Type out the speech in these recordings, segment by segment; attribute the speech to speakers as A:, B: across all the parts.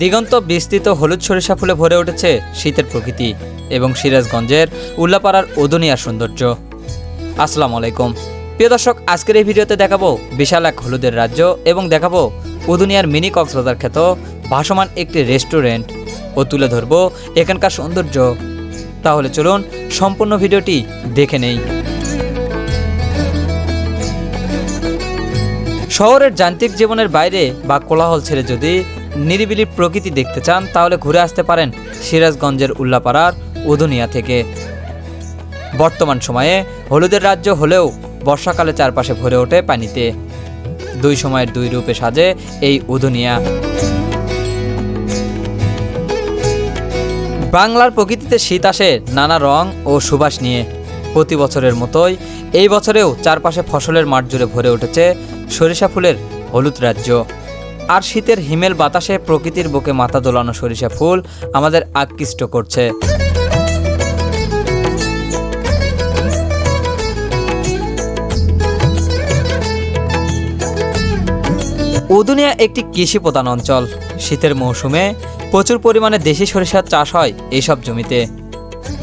A: দিগন্ত বিস্তৃত হলুদ সরিষা ফুলে ভরে উঠেছে শীতের প্রকৃতি এবং সিরাজগঞ্জের উল্লাপাড়ার উদুনিয়ার সৌন্দর্য। আসসালামু আলাইকুম। প্রিয় দর্শক, আজকের এই ভিডিওতে দেখাবো বিশাল এক হলুদের রাজ্য এবং দেখাবো উদুনিয়ার মিনি কক্সবাজার খ্যাত ভাসমান একটি রেস্টুরেন্ট। ও তুলে ধরবো এখানকার সৌন্দর্য। তাহলে চলুন সম্পূর্ণ ভিডিওটি দেখে নেই। শহরের যান্ত্রিক জীবনের বাইরে বা কোলাহল ছেড়ে যদি নিরিবিলি প্রকৃতি দেখতে চান, তাহলে ঘুরে আসতে পারেন সিরাজগঞ্জের উল্লাপাড়ার উদুনিয়া থেকে। বর্তমান সময়ে হলুদের রাজ্য হলেও বর্ষাকালে চারপাশে ভরে ওঠে পানিতে। দুই সময়ের দুই রূপে সাজে এই উদুনিয়া। বাংলার প্রকৃতিতে শীত আসে নানা রং ও সুবাস নিয়ে। প্রতি বছরের মতোই এই বছরেও চারপাশে ফসলের মাঠ জুড়ে ভরে উঠেছে সরিষা ফুলের হলুদ রাজ্য। আর শীতের হিমেল বাতাসে প্রকৃতির বুকে মাথা দোলানো সরিষা ফুল আমাদের আকৃষ্ট করছে। উদুনিয়া একটি কৃষি প্রধান অঞ্চল। শীতের মৌসুমে প্রচুর পরিমাণে দেশি সরিষার চাষ হয় এইসব জমিতে।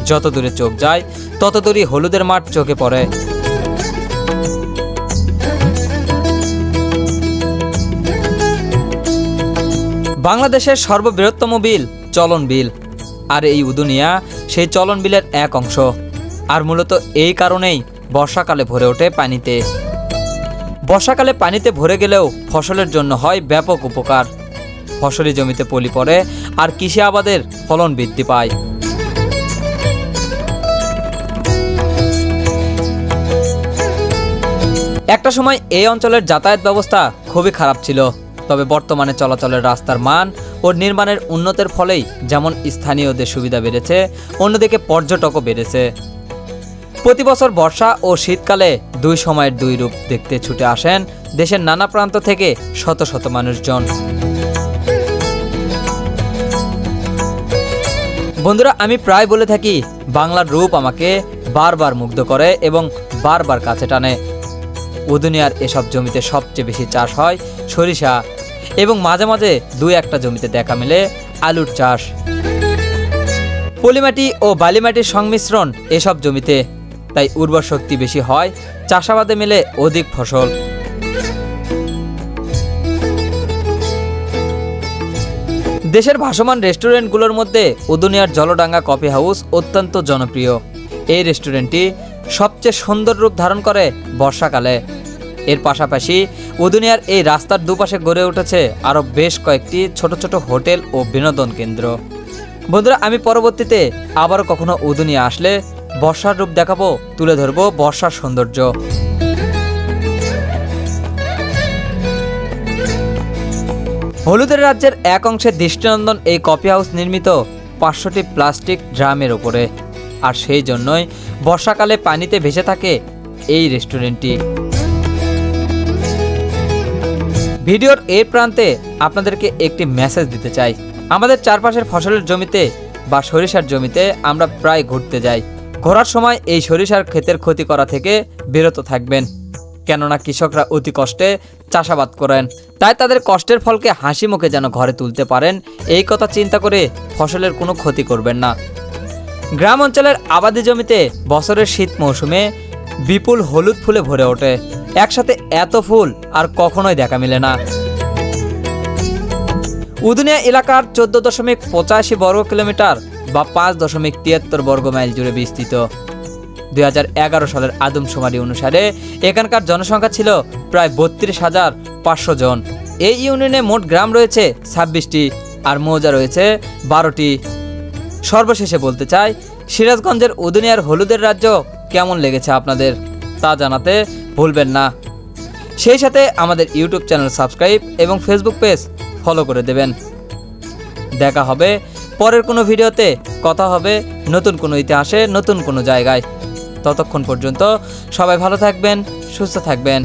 A: যত দূরে চোখ যায়, তত দূরই হলুদের মাঠ চোখে পড়ে। বাংলাদেশের সর্ববৃহত্তম বিল, চলন বিল। আর এই উদুনিয়া, সেই চলন বিলের এক অংশ। আর মূলত এই কারণেই বর্ষাকালে ভরে ওঠে পানিতে। বর্ষাকালে পানিতে ভরে গেলেও ফসলের জন্য হয় ব্যাপক উপকার। ফসলি জমিতে পলি পড়ে, আর কৃষি আবাদের ফলন বৃদ্ধি পায়। একটা সময় এই অঞ্চলের যাতায়াত ব্যবস্থা খুবই খারাপ ছিল। তবে বর্তমানে চলাচলের রাস্তার মান ও নির্মাণের উন্নতের ফলেই যেমন স্থানীয়দের সুবিধা বেড়েছে, অন্যদিকে পর্যটকও বেড়েছে। প্রতি বছর বর্ষা ও শীতকালে দুই সময়ের দুই রূপ দেখতে ছুটে আসেন দেশের নানা প্রান্ত থেকে শত শত মানুষজন। বন্ধুরা, আমি প্রায় বলে থাকি, বাংলার রূপ আমাকে বারবার মুগ্ধ করে এবং বারবার কাছে টানে। উদুনিয়ার এসব জমিতে সবচেয়ে বেশি চাষ হয় সরিষা এবং মাঝে মাঝে দুই একটা জমিতে দেখা মেলে আলুর চাষ। পলিমাটি ও বালিমাটির সংমিশ্রণ এসব জমিতে, তাই উর্বর শক্তি বেশি হয়, চাষাবাদে মেলে অধিক ফসল। দেশের ভাসমান রেস্টুরেন্টগুলোর মধ্যে উদুনিয়ার জলডাঙ্গা কফি হাউস অত্যন্ত জনপ্রিয়। এই রেস্টুরেন্টটি সবচেয়ে সুন্দর রূপ ধারণ করে বর্ষাকালে। এর পাশাপাশি উদুনিয়ার এই রাস্তার দুপাশে গড়ে উঠেছে আরও বেশ কয়েকটি ছোট ছোট হোটেল ও বিনোদন কেন্দ্র। বন্ধুরা, আমি পরবর্তীতে আবারও কখনো উদুনিয়া আসলে বর্ষার রূপ দেখাবো, তুলে ধরবো বর্ষার সৌন্দর্য। হলুদের রাজ্যের এক অংশে দৃষ্টিনন্দন এই কফি হাউস নির্মিত পাঁচশোটি প্লাস্টিক ড্রামের ওপরে আর সেই জন্যই বর্ষাকালে পানিতে ভেসে থাকে এই রেস্টুরেন্টটি। ভিডিওর এই প্রান্তে আপনাদেরকে একটি মেসেজ দিতে চাই। আমাদের চারপাশের ফসলের জমিতে বা সরিষার জমিতে আমরা প্রায় ঘুরতে যাই। ঘোরার সময় এই সরিষার ক্ষেতের ক্ষতি করা থেকে বিরত থাকবেন। কেননা কৃষকরা অতি কষ্টে চাষাবাদ করেন। তাই তাদের কষ্টের ফলকে হাসি মুখে যেন ঘরে তুলতে পারেন, এই কথা চিন্তা করে ফসলের কোনো ক্ষতি করবেন না। গ্রাম অঞ্চলের আবাদি জমিতে বছরের শীত মৌসুমে বিপুল হলুদ ফুলে ভরে ওঠে। একসাথে এত ফুল আর কখনোই দেখা মেলে না। উদুনিয়া এলাকার চোদ্দ দশমিক পঁচাশি বর্গ কিলোমিটার বা পাঁচ দশমিক তিয়াত্তর বর্গ মাইল জুড়ে বিস্তৃত। দুই হাজার এগারো সালের আদমশুমারি অনুসারে এখানকার জনসংখ্যা ছিল প্রায় বত্রিশ হাজার পাঁচশো জন। এই ইউনিয়নে মোট গ্রাম রয়েছে ছাব্বিশটি আর মৌজা রয়েছে বারোটি। সর্বশেষে বলতে চাই সিরাজগঞ্জের উদুনিয়ার হলুদের রাজ্য কেমন লেগেছে আপনাদের তা জানাতে ভুলবেন না। সেই সাথে আমাদের ইউটিউব চ্যানেল সাবস্ক্রাইব এবং ফেসবুক পেজ ফলো করে দেবেন। দেখা হবে পরের কোনো ভিডিওতে। কথা হবে নতুন কোনো ইতিহাসে, নতুন কোনো জায়গায়। ততক্ষণ পর্যন্ত সবাই ভালো থাকবেন, সুস্থ থাকবেন।